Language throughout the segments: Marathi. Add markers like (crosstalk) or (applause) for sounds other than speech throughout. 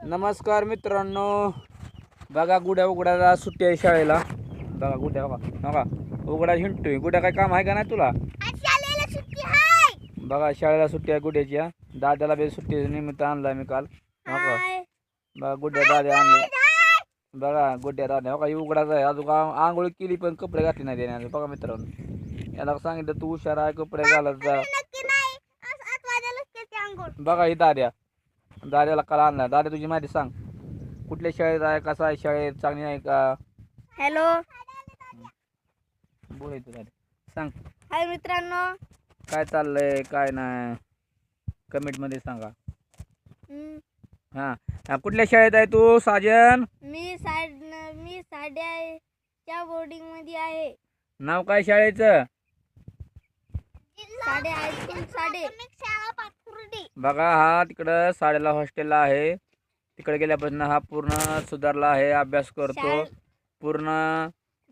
नमस्कार मित्रांनो. बघा गुड्या उघड्याला सुट्टी आहे शाळेला. बघा गुड्या बघा बघा. उघडा हिंडतोय गुड्या काय काम आहे का नाही तुला? बघा शाळेला सुट्टी आहे गुड्याची हा. दादाला बी सुट्टी निमित्त आणलाय मी काल. बघा गुड्या दाद्या आणले. बघा गुड्या दाद्या बघा ही उघडाच आहे. अजून आंघोळ केली पण कपडे घातले नाही त्याने अजून. बघा मित्रांनो. याला सांगितलं तू हुशार आहे कपडे घालत जा. बघा ही दाद्या. दाद्याला काल आणला. दाद्या तुझी माहिती सांग. कुठल्या शाळेत आहे कसा आहे शाळेत चांगली आहे का? हॅलो. बोलायचं दाद्या सांग. हाय मित्रांनो. काय चाललंय काय नाही? कमेंटमध्ये सांगा. हम्म, हा. हा, कुठल्या शाळेत आहे तू साजन? मी साड मी साड्याच्या बोर्डिंगमध्ये आहे. नाव काय शाळेचं? साडे हायस्कूल साडे बघा हा तिकडं साडेला हॉस्टेलला आहे. तिकडे गेल्यापासून हा पूर्ण सुधारला आहे अभ्यास करतो. शाळे- पूर्ण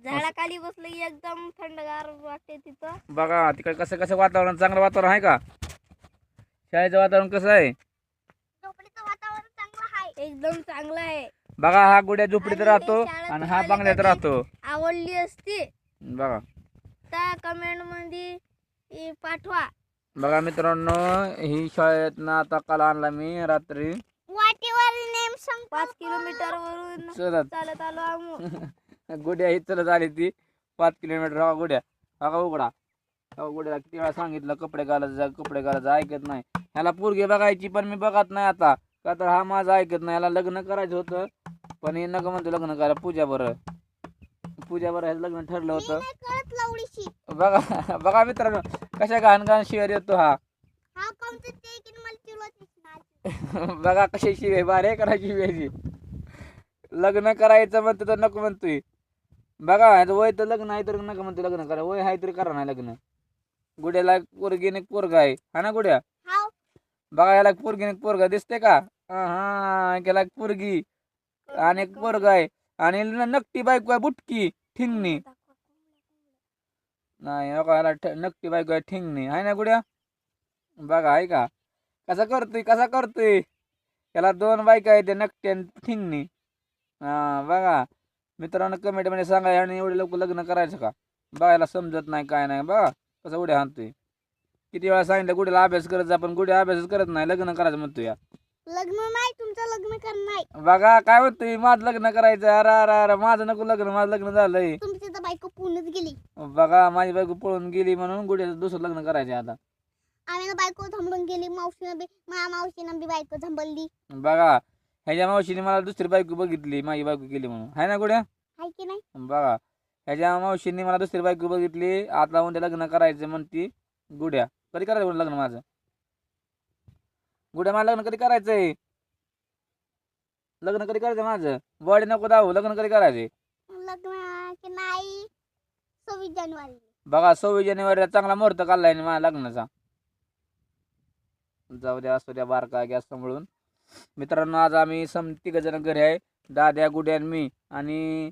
झाडाखाली बसलं की एकदम थंडगार वाटते तिथं. बघा तिकडे कसं कसं वातावरण चांगलं वातावरण आहे का? शाळेचं वातावरण कसं आहे? झोपडीचं वातावरण चांगलं आहे. एकदम चांगलं आहे. बघा हा गुड्या झोपडीत आणि राहतो शाळेत आणि हा बंगल्यात कधी- राहतो. आवडली असती? बघा. त्या कमेंटमध्ये पाठवा. बघा मित्रांनो ही शाळेतनं आता काल आणला मी रात्री. वाटेवर नेम सांग पाच किलोमीटर वरून चलत. चालत आलो आम्ही. (laughs) गुड्या ही चलत आली ती. पाच किलोमीटर. हा गुड्या. हा का उघडा? हा गुड्याला किती वेळा सांगितलं कपडे घालत जा कपडे घालत जा ऐकत नाही. ह्याला पोरगी बघायची पण मी बघत नाही आता. का तर हा माझा ऐकत नाही. याला लग्न करायचं होतं. पण हे नका म्हणतो लग्न करा पूजा बरं. पूजा बरं ह्याचं लग्न ठरलं होतं. बघा बघा मित्रांनो कशा घाण घाण शिवाय येतो हा. हा कोणतं ते की मला तुला बघा कशी शिवे बारे करायची शिवायची लग्न करायचं म्हणतो तर नको म्हणतोय. बघा वय तर लग्न आहे तर नको म्हणतो लग्न करा. वय आहे तरी करा नाही लग्न. गुड्याला एक पोरगी आहे. हा ना गुड्या? हाव. बघा याला एक पोरगी दिसते का? हा, हा एक पोरगी आणि एक पोरगा. आहे. आणि न- नकटी बायको आहे बुटकी ठिंगणी नाही ठ- नकटी बायको आहे ठिंगणी. आहे ना गुड्या? बघा आहे का? कसा करतोय कसा करतोय? त्याला दोन बायका आहेत नकटी आणि ठिंगणी. हा बघा. मित्रांनो कमेंटमध्ये सांगा आणि एवढे लोक लग्न करायचं का? बघायला समजत नाही काय नाही. बघा कसं उड्या हाणतोय. किती वेळा सांगितलं गुड्याला अभ्यास करत जा पण गुड्या अभ्यासच करत नाही लग्न करायचं म्हणतो या. लग्न नाही तुमचं लग्न कर नाही बघा काय म्हणतोय? माझं लग्न करायचं. अरे अरे अरे माझं नको लग्न माझं लग्न झालंय. बायको पुण्यात गेली. बघा माझी बायको पळून गेली म्हणून गुड्याचं दुसरं लग्न करायचं आता. आम्ही बायको थांबून गेली मावशीनं बी माझ्या मावशीनं बी बायको थांबवली. बघा ह्याच्या मावशीने मला दुसरी बायको बघितली माझी बायको केली म्हणून. आहे ना गुड्या हाय की नाही? बघा ह्याच्या मावशीने मला दुसरी बायको बघितली आता उद्या लग्न करायचं म्हणती. गुड्या कधी करायचं म्हणून लग्न माझं? गुड्या मला लग्न कधी करायचंय? लग्न कधी करायचं माझं? बॉडी नको दाऊ लग्न कधी करायचंय? लग्न सव्वीस जानेवारी. बघा सव्वीस जानेवारीला चांगला मुहूर्त काढलाय ना माझ्या लग्नाचा. जाऊ द्या असू द्या बारका गॅस सांभाळून मित्रांनो आज आम्ही सम तिघ जण घरी आहे. दाद्या गुड्या आणि मी. आणि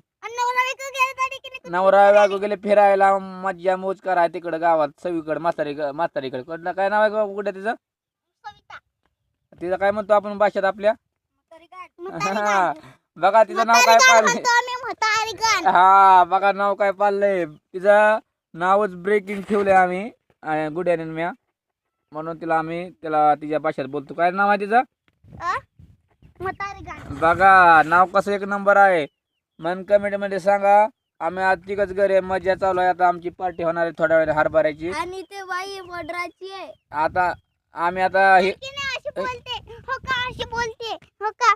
नवरा बायको गेले फिरायला मज्जा मोज करा. तिकडं गावात सगळीकडे म्हातारी म्हातारीकडे. कडलं काय नाव आहे कुठे तिचं? तिचं काय म्हणतो आपण? भाषेत आपल्या? हा. (laughs) बघा तिचं नाव काय म्हातारी हा बघा नाव काय पाडलंय. तिचं नावच ब्रेकिंग ठेवलंय आम्ही. गुड्याने म्या. म्हणून तिला आम्ही त्याला तिच्या भाषेत बोलतो. काय नाव आहे तिचं. बघा नाव कसं एक नंबर आहे. मन कमेंटमध्ये सांगा. आम्ही आज तिघच घरी मजा चालू आहे. आता आमची पार्टी होणार आहे थोड्या वेळ हरभऱ्याची. आणि ते बाई आहे. आता आम्ही आता हे की नाही अशी बोलते. हो का अशी बोलते. हो का?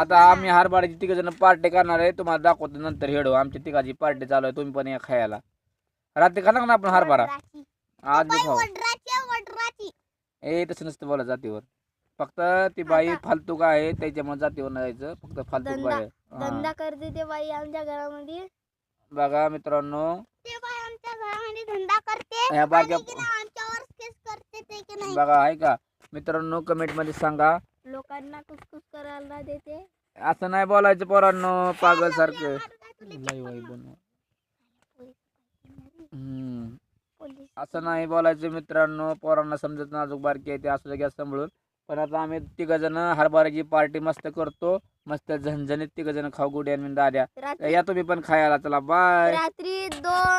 आता आम्ही हरभऱ्याची तिघ जण पार्टी करणार आहे. तुम्हाला दाखवतो नंतर हेडो. आमची तिघाची पार्टी चालू आहे. तुम्ही पण या खायला. रात्री खाणार ना आपण हरभरा. आज बी खाऊ ए तसं नसतं बोला जातीवर. फक्त ती बाई फालतू काय आहे त्याच्यामुळे जातीवर नाही जायचं. फक्त फालतू बाई आहे. धंदा करते ते बाई आमच्या घरामध्ये. बघा मित्रांनो. ते बाई आमच्या घरामध्ये धंदा करते. ह्या बघा आहे का मित्रांनो कमेंटमध्ये सांगा. लोकांना करायला देते. असं नाही बोलायचं पोरांनो पागल सारखं. लय वाई बनव. हम्म. पोलीस. असं नाही बोलायचं मित्रांनो पोरांना समजत नाजूक बारकी आहे ते असू द्या सांभाळून. पण आता आम्ही तिघ जण हरभऱ्याची पार्टी मस्त करतो. मस्त झणझणीत तिघ जण खाऊ गुड्या आणि दाद्या. रात्री या तुम्ही पण खायला चला बाय रात्री दोन